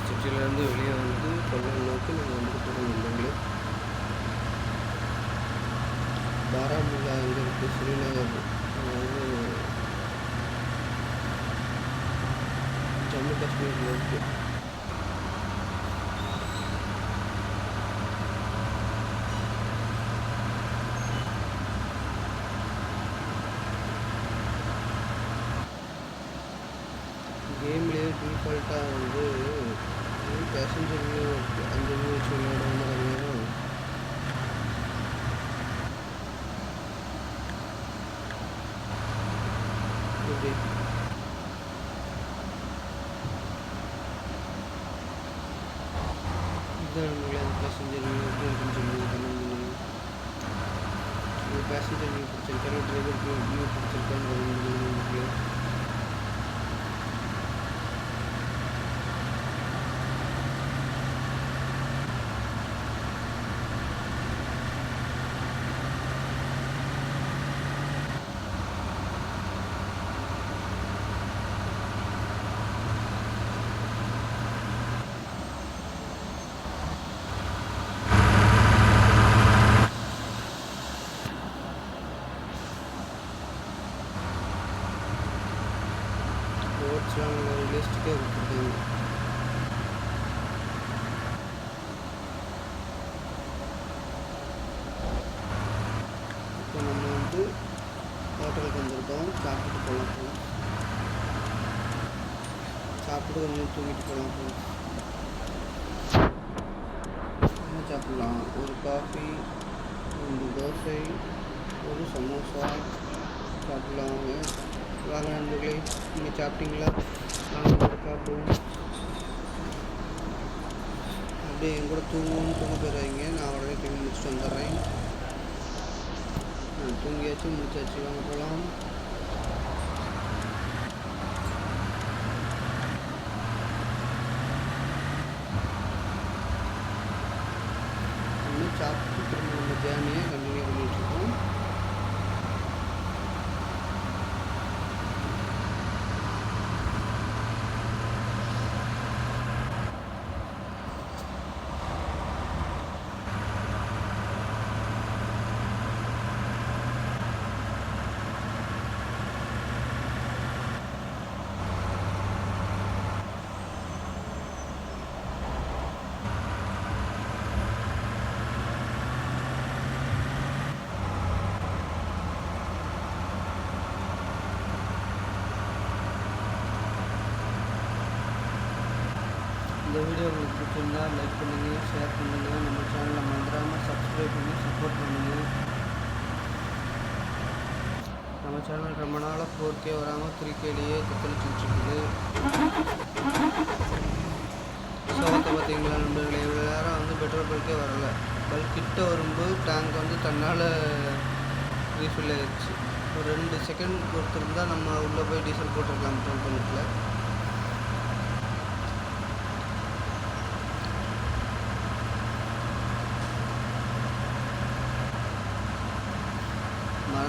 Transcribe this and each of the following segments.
சுற்றிலிருந்து வெளியே வந்து கொல்லம் நோக்கி நாங்கள் வந்துட்டு நண்பர்களே பாராமுல்லா எங்கே இருக்குது ஸ்ரீநகர். அதாவது ஜம்மு காஷ்மீரில் இருக்குது கேம்லேயே டிஃபால்ட்டாக வந்து ప్యాసింజర్లు అందరూ చూడడం వల్ల ఇది ప్యాసింజర్లు ఉపయోగించలేదు ప్యాసింజర్ వ్యూ పిక్చర్ కానీ డ్రైవర్ వ్యూ పిక్చర్ కానీ ஓட்ஸ்லாம் ஒரு லிஸ்ட்டுக்கே கொடுத்துருக்காங்க இப்போ நம்ம வந்து ஹோட்டலுக்கு வந்திருக்கோம் சாப்பிட்டு போகலாம் போகலாம் சாப்பிட்டு கொஞ்சம் தூங்கிட்டு போகலாம் போகலாம் என்ன சாப்பிட்லாம் ஒரு காஃபி ரெண்டு தோசை ஒரு சமோசா சாப்பிட்லாம் வாங்க நண்பர்களே நீங்கள் சாப்பிட்டீங்களா? நாங்கள் கூட சாப்பிடுவோம். அப்படியே என் கூட தூங்குவோம்னு தூங்க போயிடுறாங்க நான் உடனே தூங்கி முடிச்சுட்டு வந்துடுறேன். தூங்கியாச்சு முடிச்சாச்சு. வாங்க போகலாம் இந்த வீடியோ உங்களுக்கு பிடிச்சிருந்தா லைக் பண்ணுங்கள் ஷேர் பண்ணுங்கள் நம்ம சேனலை மறந்துடாமல் சப்ஸ்கிரைப் பண்ணி சப்போர்ட் பண்ணுங்கள் நம்ம சேனல் ரொம்ப நாளாக ஃபோர் கே வராமல் த்ரீ கேலேயே தத்தளிச்சுட்டு சோகத்தை பார்த்தீங்களா நண்பர்களே இவ்வளோ நேரம் வந்து பெட்ரோல் பல்கே வரல. பல்க் கிட்ட வரும்போது டேங்க் வந்து தன்னால் ரீஃபில் ஆயிடுச்சு. ஒரு ரெண்டு செகண்ட் கொடுத்துருந்தா நம்ம உள்ளே போய் டீசல் போட்டிருக்கலாம் பெட்ரோல் பல்கில்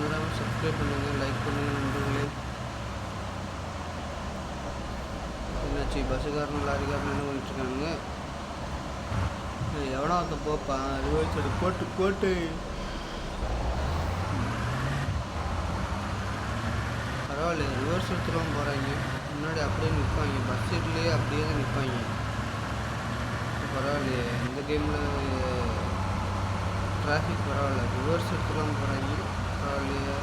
மறந்துடாமல் சப்ஸ்கிரைப் பண்ணுங்கள் லைக் பண்ணுங்கள் நண்பர்களே. என்னாச்சு பஸ்ஸுக்காரன் லாரிக்காரன் என்ன பண்ணிட்டுருக்காங்க எவனோ ஒருத்த போப்பா? ரிவர்ஸ் போட்டு போட்டு. பரவாயில்ல ரிவர்ஸ் எடுத்துருவோம் போகிறாங்க முன்னாடி அப்படியே நிற்பாங்க பஸ் சீட்லேயே அப்படியே தான் நிற்பாங்க பரவாயில்லையே இந்த கேமில் டிராஃபிக் பரவாயில்ல ரிவர்ஸ் எடுத்துலாம் போகிறாங்க பரவாயில்லையே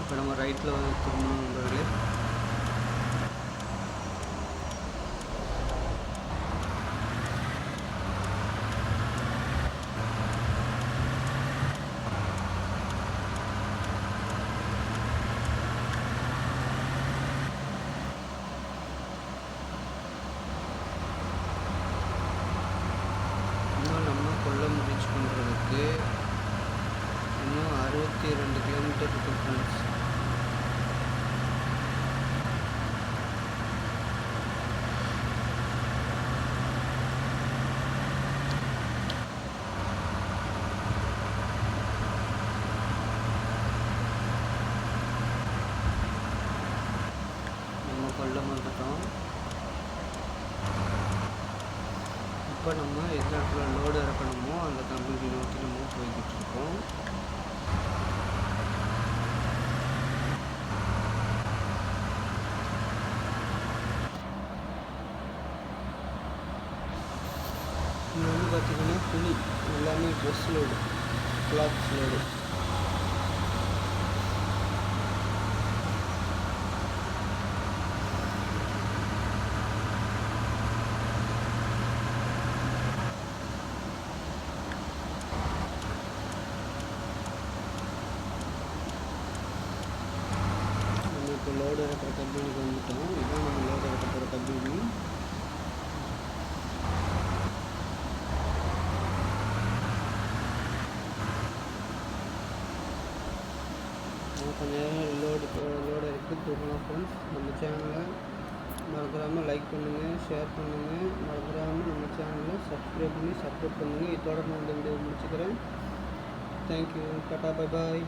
இப்போ நம்ம ரைட்டில் வந்து திரும்பணும் நண்பர்களே. உள்ளே வந்துட்டோம் இப்போ நம்ம எந்த இடத்துல லோடு இறக்கணுமோ அந்த கம்பெனி நோக்கி நம்ம போய்கிட்டு இருக்கோம். இது வந்து பார்த்திங்கன்னா துணி. எல்லாமே ட்ரெஸ் லோடு கிளாத்ஸ் லோடு இப்போ லோடு இறக்குற கம்பெனிக்கு வந்துட்டோம். இதுதான் நம்ம லோடு இறக்க போகிற கம்பெனி கொஞ்ச நேரம் லோடு லோடு இருக்குது தூக்கலாம் ஃப்ரெண்ட்ஸ் நம்ம சேனலை மறந்துடாமல் லைக் பண்ணுங்கள் ஷேர் பண்ணுங்கள் மறந்துடாமல் நம்ம சேனலை சப்ஸ்கிரைப் பண்ணி சப்போர்ட் பண்ணுங்கள் இதோட நான் இந்த வீடியோ முடிச்சுக்கிறேன். Thank you tata bye bye